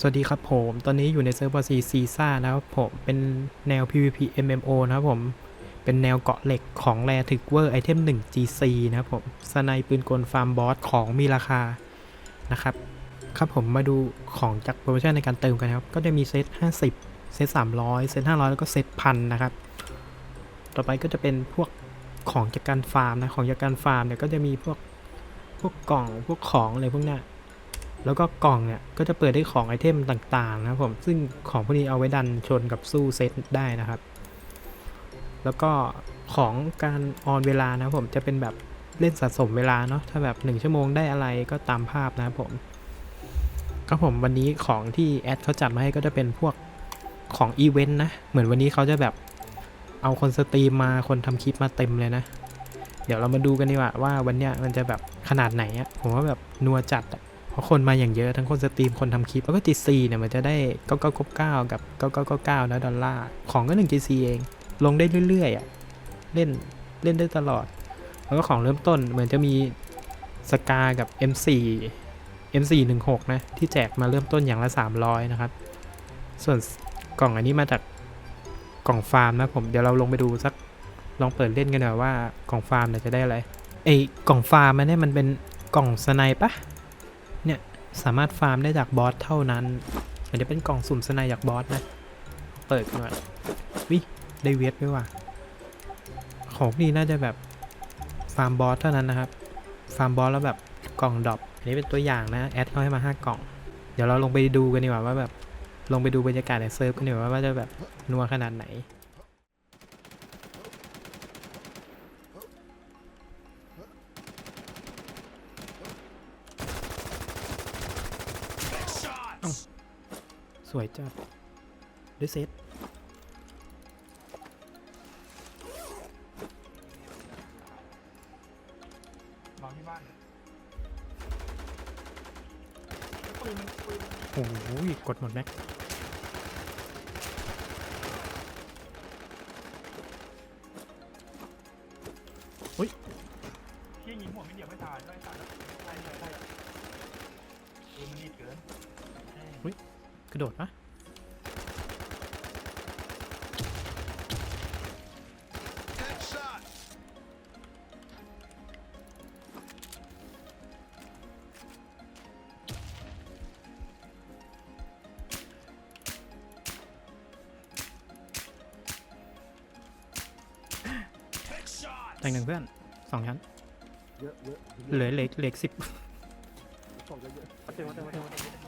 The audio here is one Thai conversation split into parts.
สวัสดีครับผม ตอนนี้อยู่ในเซิร์ฟเวอร์ซีซีซ่านะครับผมเป็นแนว PVP MMO นะครับผม เป็นแนวเกาะเหล็กของแรถึกเวอร์ไอเทม 1 GC นะครับผมสไนปืนกลฟาร์มบอสของมีราคานะครับ ครับผมมาดูของจากโปรโมชั่นในการเติมกันครับ ก็จะมีเซต 50 เซต 300 เซต 500 แล้วก็เซตพันนะครับ ต่อไปก็จะเป็นพวกของจากการฟาร์มนะ ของจากการฟาร์มเนี่ยก็จะมีพวกพวกกล่องพวกของอะไรพวกนี้ แล้วก็กล่องเนี่ยก็จะเปิดได้ของไอเทมต่างๆนะครับผมซึ่งของพวกนี้เอาไว้ดันชนกับสู้เซตได้นะครับ แล้วก็ของการออนเวลานะผมจะเป็นแบบเล่นสะสมเวลาเนาะถ้าแบบ 1 ชั่วโมงได้อะไรก็ตามภาพนะครับผมครับผมวันนี้ของที่แอดเขาจัดมาให้ก็จะเป็นพวกของอีเวนต์นะ เหมือนวันนี้เขาจะแบบเอาคนสตรีมมาคนทำคลิปมาเต็มเลยนะ เดี๋ยวเรามาดูกันดีกว่าว่าวันเนี้ยมันจะแบบขนาดไหนอะผมว่าแบบนัวจัดอะ ราะคนมาอย่างเยอะทั้งคนสตรีมคนทำคลิป แล้วก็ GC เนี่ยมันจะได้ 9999 กับ 9999นะดอลลาร์ ของก็1 GC เอง ลงได้เรื่อยๆอะ เล่นเล่นได้ตลอด แล้วก็ของเริ่มต้นเหมือนจะมีสกากับ M4 M416 นะ ที่แจกมาเริ่มต้นอย่างละ 300 นะครับ ส่วนกล่องอันนี้มาจากกล่องฟาร์มนะผมเดี๋ยวเราลงไปดูสักลองเปิดเล่นกันหน่อยว่ากล่องฟาร์มเนี่ยจะได้อะไรไอ้กล่องฟาร์มมันเนี่ยมันเป็นกล่องสไนปะ เนี่ยสามารถฟาร์มได้จากบอสเท่านั้นอันนี้เป็นกล่องสุ่มสไนจากบอสนะ เปิดกันหน่อยวิได้เวทด้วยว่ะของนี่น่าจะแบบฟาร์มบอสเท่านั้นนะครับ ฟาร์มบอสแล้วแบบกล่องดรอปอันนี้เป็นตัวอย่างนะ แอดเขาให้มา 5 กล่อง เดี๋ยวเราลงไปดูกันดีกว่าว่าแบบลงไปดูบรรยากาศในเซิร์ฟกันดีกว่าว่าจะแบบนัวขนาดไหน สวยจัดด้วยเซตลองที่บ้านโอ้โหกดหมดแม็กที่ยิงหัวไม่เดียวไม่ตายไม่ตายใช่ใช่ใช่ปืนมันรีบเกิน กระโดดปะแต่งหนึ่งเพื่อนสองชั้นเยอะเยอะเหลือเหล็กเหล็กสิบของเยอะมาเต็มมาเต็มมาเต็มมาเต็ม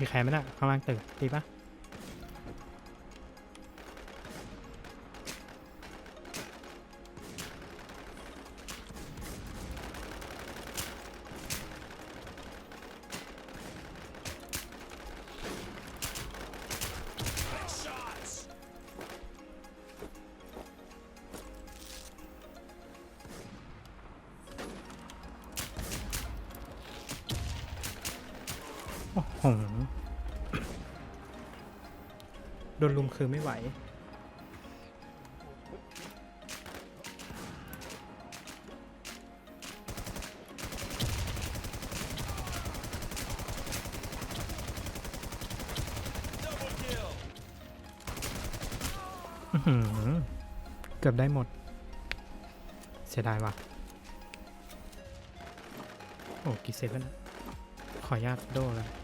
มีใครไหมน่ะข้างล่างตึกตีปะ โอ้โดนลุมคือไม่ไหว เกือบได้หมด เสียดายว่ะ โอ้กี่เซฟแล้วนะ ขออนุญาตโดเลย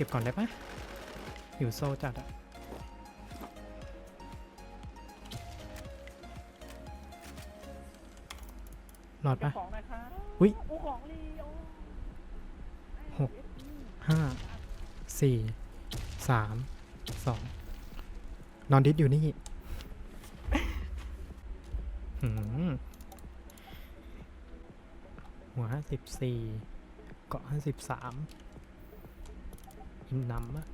ก็บก่อนได้ปะหิวโซจัดอะหลอดปะของนะคะอุ๊ยโอ้ของลีโอหกห้าสี่สามสองนอนดิสอยู่นี่หืมหัวห้าสิบสี่เกาะห้าสิบสาม อิ่มหนำอะ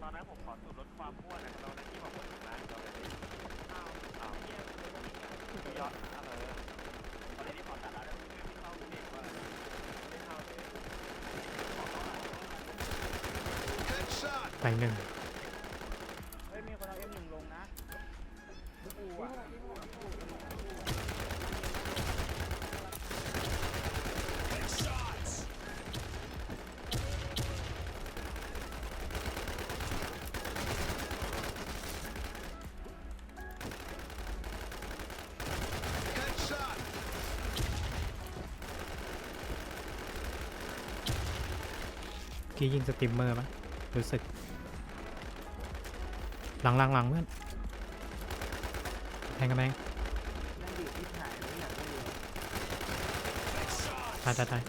ตอนนั้นผมขอสูตรลดความอ้วนนะตอนนั้นที่บอกว่าถึงร้านตอนนั้นอ้าวสาวเยี่ยคือยอดอะไรตอนนี้ขอตัดแล้วคือที่เข้าเด็กว่าไม่เข้าเลยไปหนึ่ง กี้ยิงสตรีมเมอร์ปะรู้สึก หลังหลังหลังเพื่อนแทงกันแมงตายตายตาย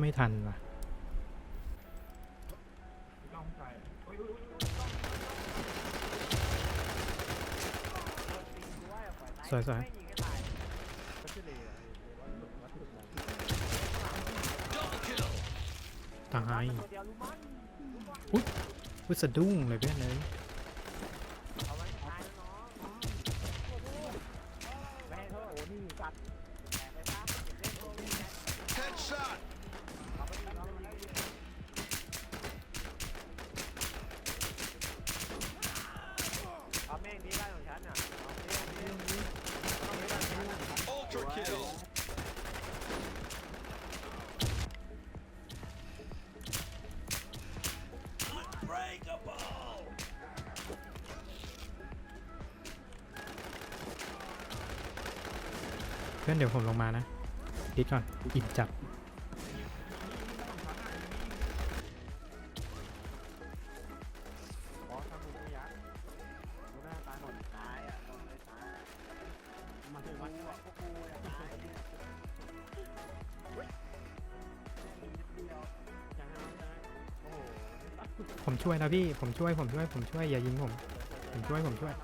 ไม่ทันว่ะ จ้องใจโอ้ย ส วยสวยไม่ยิงให้ตายอุ้ยอุ้ยสะดุ้งเลยเพื่อนเลย เพื่อนเดี๋ยวผมลงมานะดิดก่อนอิ่มจัด ผมช่วยนะพี่ ผมช่วย ผมช่วย ผมช่วย อย่ายิงผม ผมช่วย ผมช่วย